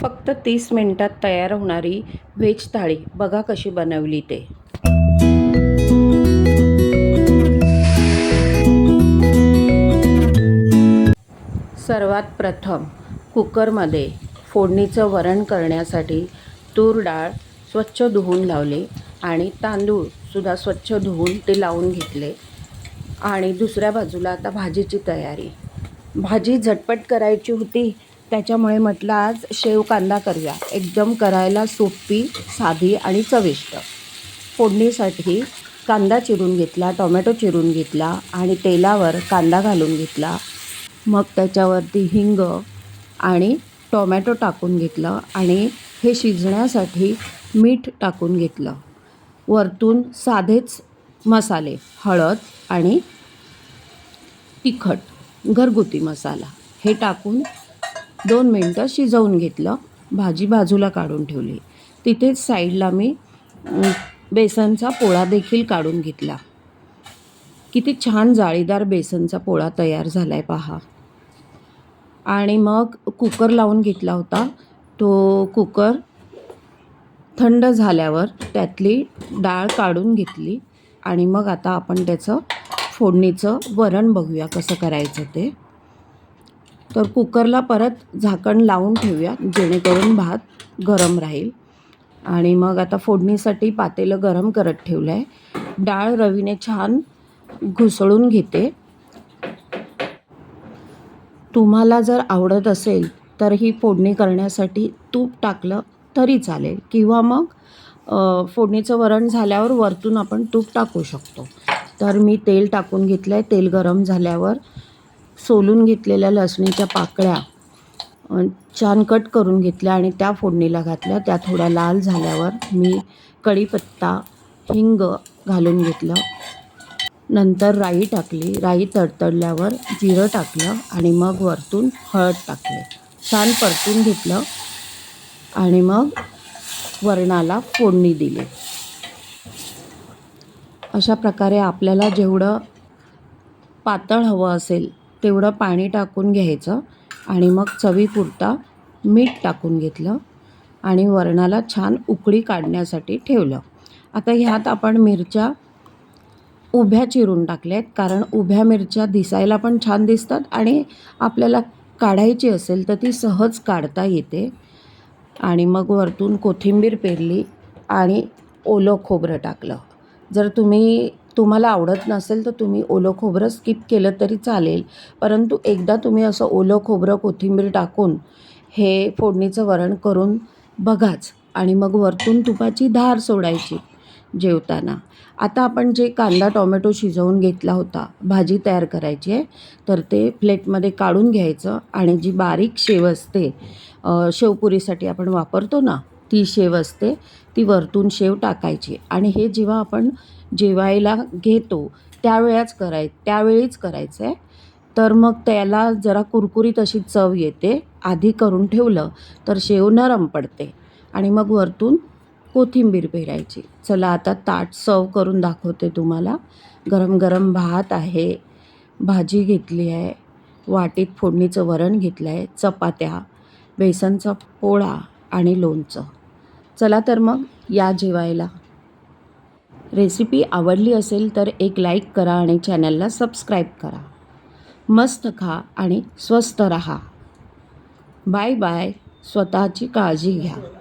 फक्त तीस मिनटात तयार होणारी व्हेज थाळी बघा कशी बनवली ते. सर्वात प्रथम कुकरमध्ये फोडणीचं वरण करण्यासाठी तूर डाळ स्वच्छ धुवून लावले आणि तांदूळसुद्धा स्वच्छ धुवून ते लावून घेतले. आणि दुसऱ्या बाजूला आता भाजीची तयारी. भाजी झटपट करायची होती त्याच्यामुळे म्हटलं आज शेव कांदा करूया. एकदम करायला सोपी साधी आणि चविष्ट. फोडणीसाठी कांदा चिरून घेतला टोमॅटो चिरून घेतला आणि तेलावर कांदा घालून घेतला. मग त्याच्यावरती हिंग आणि टोमॅटो टाकून घेतलं आणि हे शिजण्यासाठी मीठ टाकून घेतलं. वरतून साधेच मसाले हळद आणि तिखट घरगुती मसाला. हे टाकून दोन मिनटं शिजवून घेतलं भाजी बाजूला काढून ठेवली. तिथेच साईडला मी बेसनचा पोळा देखील काढून घेतला. किती छान जाळीदार बेसनचा पोळा तयार झाला आहे पहा. आणि मग कुकर लावून घेतला होता. तो कुकर थंड झाल्यावर त्यातली डाळ काढून घेतली. आणि मग आता आपण त्याचं फोडणीचं वरण बघूया कसं करायचं ते. तर कुकरला परत झाकण लावून ठेवूया जेणेकरून भात गरम राहील. आणि मग आता फोडणीसाठी पातेलं गरम करत ठेवलं आहे डाळ रवीने छान घुसळून घेते. तुम्हाला जर आवडत असेल तर ही फोडणी करण्यासाठी तूप टाकलं तरी चालेल. किंवा मग फोडणीचं वरण झाल्यावर वरतून आपण तूप टाकू शकतो. तर मी तेल टाकून घेतलं आहे तेल गरम झाल्यावर सोलून घेतलेल्या लसणीच्या पाकळ्या छान कट करून घेतल्या आणि त्या फोडणीला घातल्या. त्या थोड्या लाल झाल्यावर मी कढीपत्ता हिंग घालून घेतलं. नंतर राई टाकली. राई तडतडल्यावर जिरं टाकलं आणि मग वरतून हळद टाकलं. छान परतून घेतलं आणि मग वरणाला फोडणी दिली. अशा प्रकारे आपल्याला जेवढं पातळ हवं असेल तेवढं पाणी टाकून घ्यायचं आणि मग चवीपुरता मीठ टाकून घेतलं आणि वरणाला छान उकळी काढण्यासाठी ठेवलं. आता ह्यात आपण मिरच्या उभ्या चिरून टाकल्या आहेत कारण उभ्या मिरच्या दिसायला पण छान दिसतात आणि आपल्याला काढायची असेल तर ती सहज काढता येते. आणि मग वरतून कोथिंबीर पेरली आणि ओलं खोबरं टाकलं. जर तुम्ही तुम्हाला आवडत नसेल तर तुम्ही ओलं खोबरं स्किप केलं तरी चालेल. परंतु एकदा तुम्ही असं ओलं खोबरं कोथिंबीर टाकून हे फोडणीचं वरण करून बघाच आणि मग वरतून तुपाची धार सोडायची जेवताना. आता आपण जे कांदा टोमॅटो शिजवून घेतला होता भाजी तयार करायची आहे तर ते प्लेटमध्ये काढून घ्यायचं आणि जी बारीक शेव असते शेवपुरीसाठी आपण वापरतो ना ती शेव असते ती वरतून शेव टाकायची. आणि हे जेव्हा आपण जेवायला घेतो त्यावेळेच कराय त्यावेळीच करायचं आहे तर मग त्याला जरा कुरकुरीत अशी चव येते आधी करून ठेवलं तर शेव नरम पडते. आणि मग वरतून कोथिंबीर पेरायची. चला आता ताट सर्व करून दाखवते तुम्हाला. गरम गरम भात आहे भाजी घेतली आहे वाटीत फोडणीचं वरण घेतलं आहे चपात्या बेसनचा पोळा आणि लोणचं. चला तर मग या जेवायला. रेसिपी आवडली असेल तर एक लाईक करा आणि चॅनलला सबस्क्राईब करा. मस्त खा आणि स्वस्त रहा. Bye bye. स्वतःची काळजी घ्या.